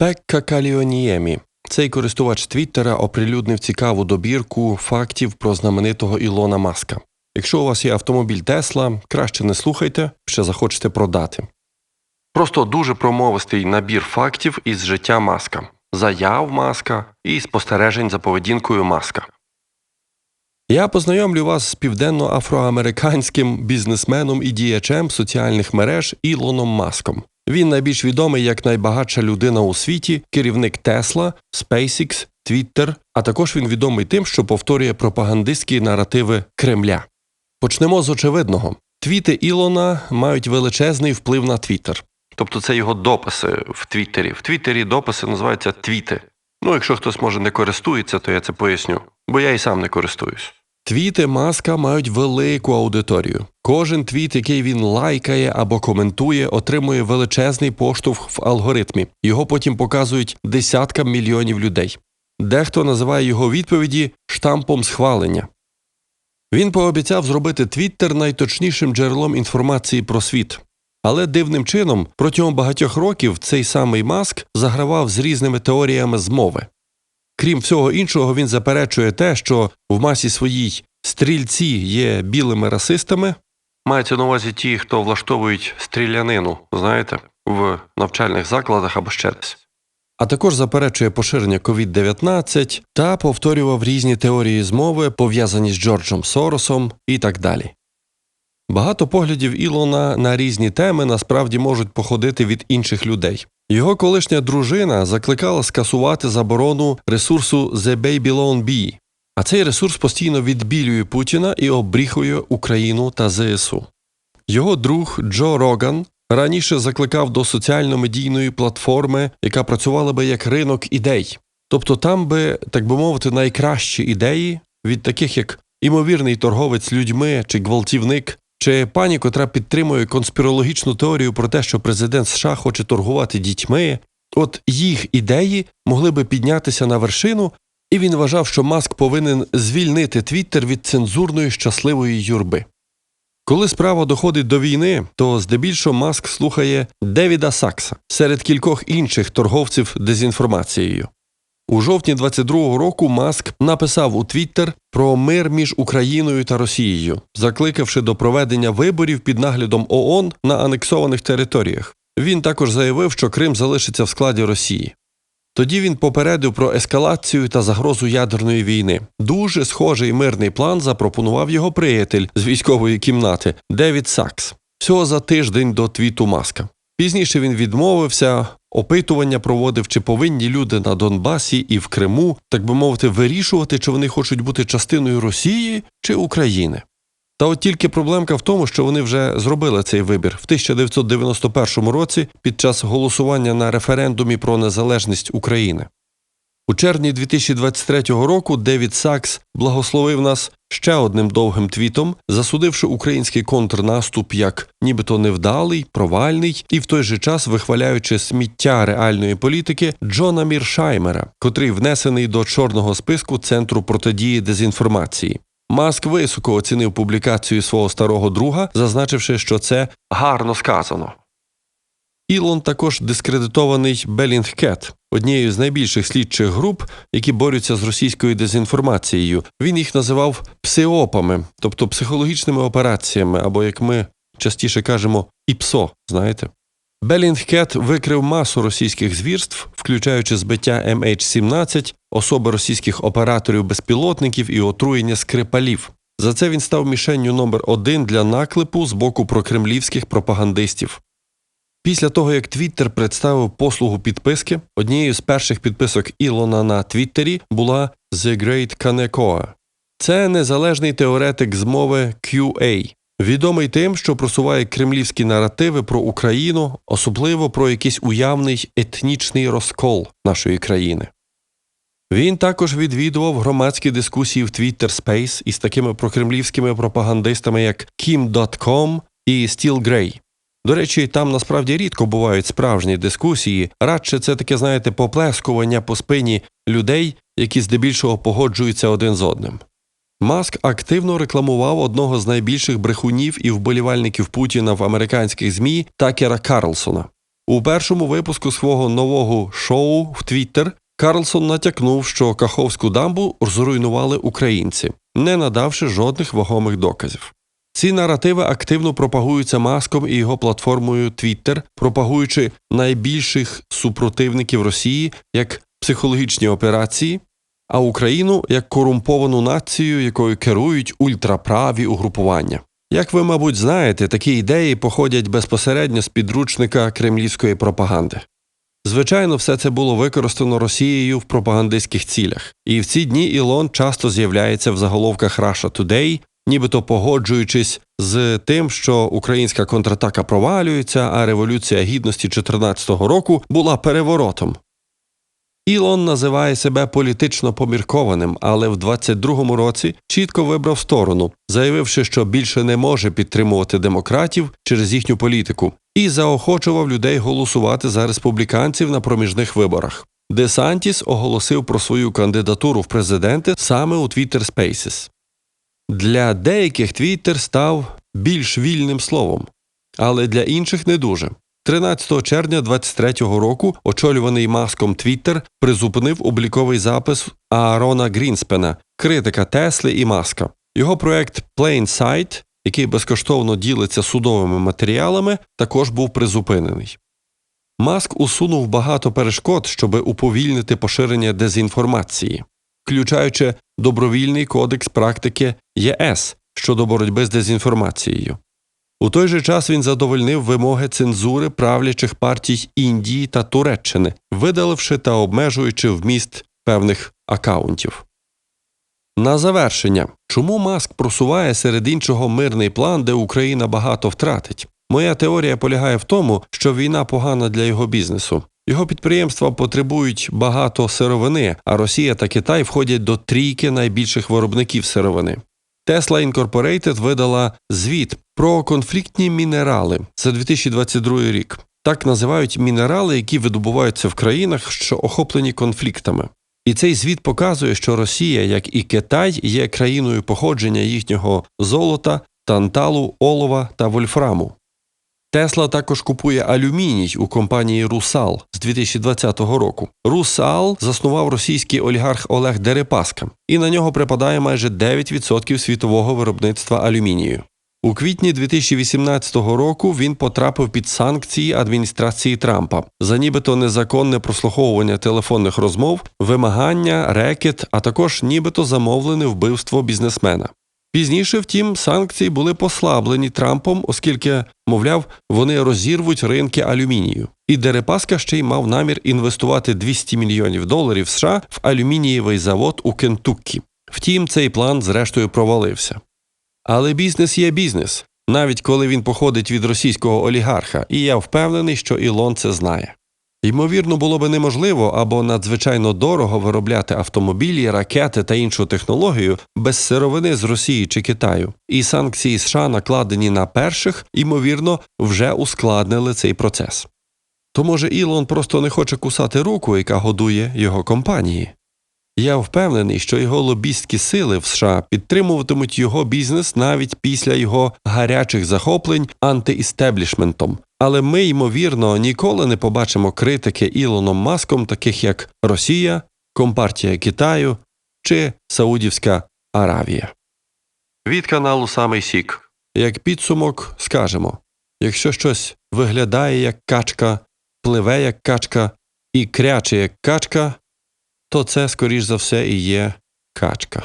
Пекка Каліоніємі. Цей користувач Твіттера оприлюднив цікаву добірку фактів про знаменитого Ілона Маска. Якщо у вас є автомобіль Тесла, краще не слухайте, ще захочете продати. Просто дуже промовистий набір фактів із життя Маска, заяв Маска і спостережень за поведінкою Маска. Я познайомлю вас з південно-афроамериканським бізнесменом і діячем соціальних мереж Ілоном Маском. Він найбільш відомий як найбагатша людина у світі, керівник Тесла, SpaceX, Twitter, а також він відомий тим, що повторює пропагандистські наративи Кремля. Почнемо з очевидного: твіти Ілона мають величезний вплив на Твіттер. Тобто це його дописи в Твіттері. В Твіттері дописи називаються твіти. Ну, якщо хтось може не користується, то я це поясню, бо я і сам не користуюсь. Твіти Маска мають велику аудиторію. Кожен твіт, який він лайкає або коментує, отримує величезний поштовх в алгоритмі. Його потім показують десяткам мільйонів людей. Дехто називає його відповіді штампом схвалення. Він пообіцяв зробити Твіттер найточнішим джерелом інформації про світ. Але дивним чином протягом багатьох років цей самий Маск загравав з різними теоріями змови. Крім всього іншого, він заперечує те, що в масі своїй стрільці є білими расистами. Мається на увазі ті, хто влаштовують стрілянину, знаєте, в навчальних закладах або ще десь. А також заперечує поширення COVID-19 та повторював різні теорії змови, пов'язані з Джорджем Соросом і так далі. Багато поглядів Ілона на різні теми насправді можуть походити від інших людей. Його колишня дружина закликала скасувати заборону ресурсу The Babylon Bee, а цей ресурс постійно відбілює Путіна і обріхує Україну та ЗСУ. Його друг Джо Роган раніше закликав до соціально-медійної платформи, яка працювала би як ринок ідей. Тобто там би, так би мовити, найкращі ідеї від таких як імовірний торговець людьми чи гвалтівник, чи пані, котра підтримує конспірологічну теорію про те, що президент США хоче торгувати дітьми, от їх ідеї могли би піднятися на вершину, і він вважав, що Маск повинен звільнити Твіттер від цензурної щасливої юрби. Коли справа доходить до війни, то здебільшого Маск слухає Девіда Сакса серед кількох інших торговців дезінформацією. У жовтні 22-го року Маск написав у Твіттер про мир між Україною та Росією, закликавши до проведення виборів під наглядом ООН на анексованих територіях. Він також заявив, що Крим залишиться в складі Росії. Тоді він попередив про ескалацію та загрозу ядерної війни. Дуже схожий мирний план запропонував його приятель з військової кімнати Девід Сакс всього за тиждень до твіту Маска. Пізніше він відмовився, опитування проводив, чи повинні люди на Донбасі і в Криму, так би мовити, вирішувати, чи вони хочуть бути частиною Росії чи України. Та от тільки проблемка в тому, що вони вже зробили цей вибір в 1991 році під час голосування на референдумі про незалежність України. У червні 2023 року Девід Сакс благословив нас ще одним довгим твітом, засудивши український контрнаступ як нібито невдалий, провальний і в той же час вихваляючи сміття реальної політики Джона Міршаймера, котрий внесений до чорного списку Центру протидії дезінформації. Маск високо оцінив публікацію свого старого друга, зазначивши, що це гарно сказано. Ілон також дискредитований Белінгкет, однією з найбільших слідчих груп, які борються з російською дезінформацією. Він їх називав псиопами, тобто психологічними операціями, або як ми частіше кажемо, ІПСО. Знаєте, Белінгкет викрив масу російських звірств, включаючи збиття MH17, особи російських операторів безпілотників і отруєння скрипалів. За це він став мішенню номер один для наклепу з боку прокремлівських пропагандистів. Після того, як Твіттер представив послугу підписки, однією з перших підписок Ілона на Твіттері була The Great Kanekoa. Це незалежний теоретик змови QA, відомий тим, що просуває кремлівські наративи про Україну, особливо про якийсь уявний етнічний розкол нашої країни. Він також відвідував громадські дискусії в Twitter Space із такими прокремлівськими пропагандистами, як Kim.com і Steel Grey. До речі, там насправді рідко бувають справжні дискусії, радше це таке, знаєте, поплескування по спині людей, які здебільшого погоджуються один з одним. Маск активно рекламував одного з найбільших брехунів і вболівальників Путіна в американських ЗМІ Такера Карлсона. У першому випуску свого нового шоу в Твіттер Карлсон натякнув, що Каховську дамбу зруйнували українці, не надавши жодних вагомих доказів. Ці наративи активно пропагуються маском і його платформою Twitter, пропагуючи найбільших супротивників Росії як психологічні операції, а Україну як корумповану націю, якою керують ультраправі угрупування. Як ви, мабуть, знаєте, такі ідеї походять безпосередньо з підручника кремлівської пропаганди. Звичайно, все це було використано Росією в пропагандистських цілях, і в ці дні Ілон часто з'являється в заголовках Russia Today, нібито погоджуючись з тим, що українська контратака провалюється, а революція гідності 14-го року була переворотом. Ілон називає себе політично поміркованим, але в 22-му році чітко вибрав сторону, заявивши, що більше не може підтримувати демократів через їхню політику, і заохочував людей голосувати за республіканців на проміжних виборах. Десантіс оголосив про свою кандидатуру в президенти саме у Twitter Spaces. Для деяких Twitter став більш вільним словом, але для інших не дуже. 13 червня 23-го року очолюваний маском Twitter призупинив обліковий запис Аарона Грінспена, критика Тесли і Маска. Його проект Plain Sight, який безкоштовно ділиться судовими матеріалами, також був призупинений. Маск усунув багато перешкод, щоб уповільнити поширення дезінформації, включаючи добровільний кодекс практики ЄС щодо боротьби з дезінформацією. У той же час він задовольнив вимоги цензури правлячих партій Індії та Туреччини, видаливши та обмежуючи вміст певних акаунтів. На завершення, чому Маск просуває серед іншого мирний план, де Україна багато втратить? Моя теорія полягає в тому, що війна погана для його бізнесу. Його підприємства потребують багато сировини, а Росія та Китай входять до трійки найбільших виробників сировини. Tesla Incorporated видала звіт про конфліктні мінерали за 2022 рік. Так називають мінерали, які видобуваються в країнах, що охоплені конфліктами. І цей звіт показує, що Росія, як і Китай, є країною походження їхнього золота, танталу, олова та вольфраму. Тесла також купує алюміній у компанії Русал з 2020 року. Русал заснував російський олігарх Олег Дерипаска, і на нього припадає майже 9% світового виробництва алюмінію. У квітні 2018 року він потрапив під санкції адміністрації Трампа за нібито незаконне прослуховування телефонних розмов, вимагання, рекет, а також нібито замовлене вбивство бізнесмена. Пізніше, втім, санкції були послаблені Трампом, оскільки, мовляв, вони розірвуть ринки алюмінію. І Дерипаска ще й мав намір інвестувати 200 мільйонів доларів США в алюмінієвий завод у Кентуккі. Втім, цей план зрештою провалився. Але бізнес є бізнес, навіть коли він походить від російського олігарха, і я впевнений, що Ілон це знає. Ймовірно, було би неможливо або надзвичайно дорого виробляти автомобілі, ракети та іншу технологію без сировини з Росії чи Китаю, і санкції США, накладені на перших, ймовірно, вже ускладнили цей процес. То може Ілон просто не хоче кусати руку, яка годує його компанії. Я впевнений, що його лобістські сили в США підтримуватимуть його бізнес навіть після його гарячих захоплень антиістеблішментом. Але ми, ймовірно, ніколи не побачимо критики Ілоном Маском, таких як Росія, Компартія Китаю чи Саудівська Аравія. Від каналу Самий Сік. Як підсумок, скажемо якщо щось виглядає як качка, пливе як качка і кряче як качка, то це, скоріш за все, і є качка.